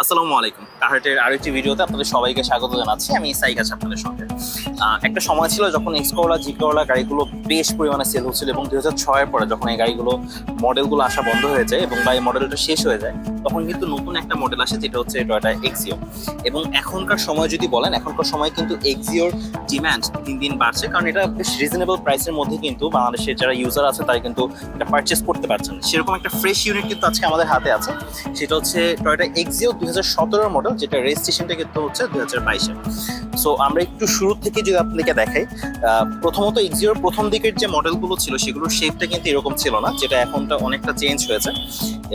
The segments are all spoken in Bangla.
আসসালামু আলাইকুম। কাহাটের আরেকটি ভিডিওতে আপনাদের সবাইকে স্বাগত জানাচ্ছি। আমি সাইক গাছ আপনাদের সঙ্গে। একটা সময় ছিল যখন এক্সকোলা জিকোলা গাড়িগুলো বেশ পরিমাণে সেল হচ্ছিল এবং দু হাজার ছয়ের পরে যখন এই গাড়িগুলো মডেলগুলো আসা বন্ধ হয়ে যায় এবং বা এই মডেলটা শেষ হয়ে যায় তখন কিন্তু নতুন একটা মডেল আসে, যেটা হচ্ছে টয়টা এক্সিও এবং এখনকার সময় যদি বলেন, এখনকার সময় কিন্তু এক্সিওর ডিম্যান্ড দিন দিন বাড়ছে, কারণ এটা বেশ রিজনেবল প্রাইসের মধ্যে কিন্তু বাংলাদেশের যারা ইউজার আছে, তারা কিন্তু এটা পারচেস করতে পারছেন সেরকম একটা ফ্রেশ ইউনিট কিন্তু আজকে আমাদের হাতে আছে, সেটা হচ্ছে টয়টা এক্সিও দুই হাজার সতেরোর মডেল যেটা রেজিস্ট্রেশনটা কিন্তু হচ্ছে দুই হাজার বাইশে। সো আমরা একটু শুরু থেকে যদি আপনাদেরকে দেখাই প্রথমত এক্সিওর প্রথম দিকের যে মডেলগুলো ছিল, সেগুলোর শেপটা কিন্তু এরকম ছিল না, যেটা এখনটা অনেকটা চেঞ্জ হয়েছে।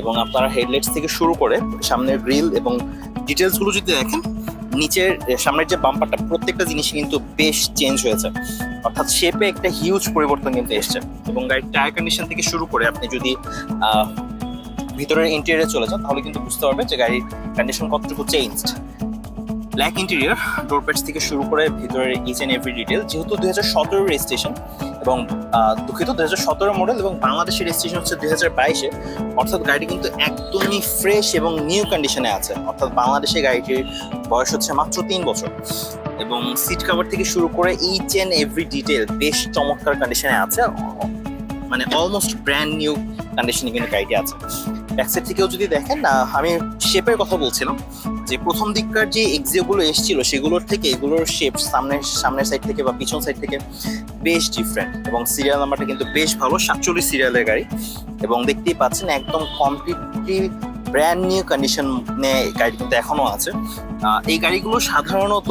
এবং আপনারা হেডলাইটস থেকে শুরু করে সামনের গ্রিল এবং ডিটেলসগুলো যদি দেখেন, নিচের সামনের যে বাম্পারটা প্রত্যেকটা জিনিসই কিন্তু বেশ চেঞ্জ হয়েছে। অর্থাৎ শেপে একটা হিউজ পরিবর্তন কিন্তু এসছে। এবং গাড়ির টায়ার কন্ডিশন থেকে শুরু করে আপনি যদি ভিতরের ইন্টেরিয়ারে চলে যান, তাহলে কিন্তু বুঝতে পারবেন যে গাড়ির কন্ডিশন কতটুকু changed black interior door pads থেকে শুরু করে ভিতরের ইচ এন্ড এভরি ডিটেল যেহেতু দুই হাজার সতেরো রেজিস্ট্রেশন এবং দুঃখিত দুই হাজার সতেরো মডেল এবং বাংলাদেশের রেজিস্ট্রেশন হচ্ছে দুই হাজার বাইশে, অর্থাৎ গাড়ি কিন্তু একদমই ফ্রেশ এবং নিউ কন্ডিশনে আছে। অর্থাৎ বাংলাদেশে গাড়িটির বয়স হচ্ছে মাত্র তিন বছর এবং সিট কাভার থেকে শুরু করে ইচ এন্ড এভরি ডিটেল বেশ চমৎকার কন্ডিশনে আছে। মানে অলমোস্ট ব্র্যান্ড নিউ কন্ডিশনে কিন্তু গাড়িটি আছে। ব্যাকসাইড থেকেও যদি দেখেন না আমি শেপের কথা বলছিলাম, যে প্রথম দিককার যে এক্সিওগুলো এসেছিল, সেগুলোর থেকে এগুলোর শেপ সামনের সামনের সাইড থেকে বা পিছন সাইড থেকে বেশ ডিফারেন্ট এবং সিরিয়াল নাম্বারটা কিন্তু বেশ ভালো, সাতচল্লিশ সিরিয়ালের গাড়ি এবং দেখতেই পাচ্ছেন একদম কমপ্লিটলি ব্র্যান্ড নিউ কন্ডিশনে গাড়ি কিন্তু এখনও আছে। এই গাড়িগুলো সাধারণত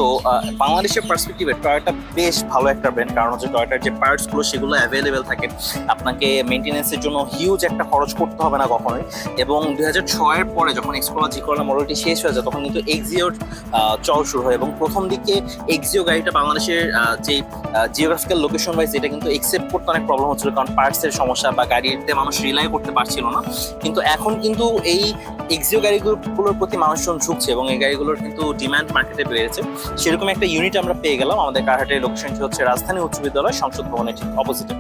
বাংলাদেশের পার্সপেক্টিভে টয়োটা বেশ ভালো একটা ব্র্যান্ড কারণ হচ্ছে টয়োটার যে পার্টসগুলো সেগুলো অ্যাভেলেবেল থাকে। আপনাকে মেনটেন্যান্সের জন্য হিউজ একটা খরচ করতে হবে না কখনোই। এবং দুই হাজার ছয়ের পরে যখন এক্সকোলা জিকোলা মডেলটি শেষ হয়ে যায়, তখন কিন্তু এক্সিওর চল শুরু হয়। এবং প্রথম দিকে এক্সিও গাড়িটা বাংলাদেশের যে জিওগ্রাফিক্যাল লোকেশন ওয়াইজ এটা কিন্তু একসেপ্ট করতে অনেক প্রবলেম হচ্ছিল। কারণ পার্টসের সমস্যা বা গাড়িতে মানুষ রিলাই করতে পারছিল না। কিন্তু এখন কিন্তু এই এক্সিও গাড়িগুলোর প্রতি মানুষজন ঝুঁকছে এবং এই গাড়িগুলোর কিন্তু ডিমান্ড মার্কেটে বেড়েছে। সেরকম একটা ইউনিট আমরা পেয়ে গেলাম। আমাদের কারহাটের লোকেশনটি হচ্ছে রাজধানী উচ্চ বিদ্যালয়, সংসদ ভবনের ঠিক অপোজিটে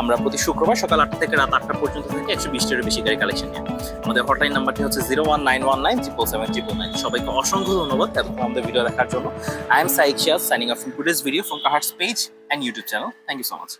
আমরা প্রতি শুক্রবার সকাল আটটা থেকে রাত আটটা পর্যন্ত থেকে একশো বিশটির বেশি গাড়ি কালেকশন নিয়ে আমাদের হটলাইন নাম্বারটি হচ্ছে zero one nine one nine triple seven triple nine সবাইকে অসংখ্য ধন্যবাদ এতক্ষণ আমাদের ভিডিও দেখার জন্য। আই এম সাইক শিয়াস signing up from video from কাহার্স page and YouTube channel thank you so much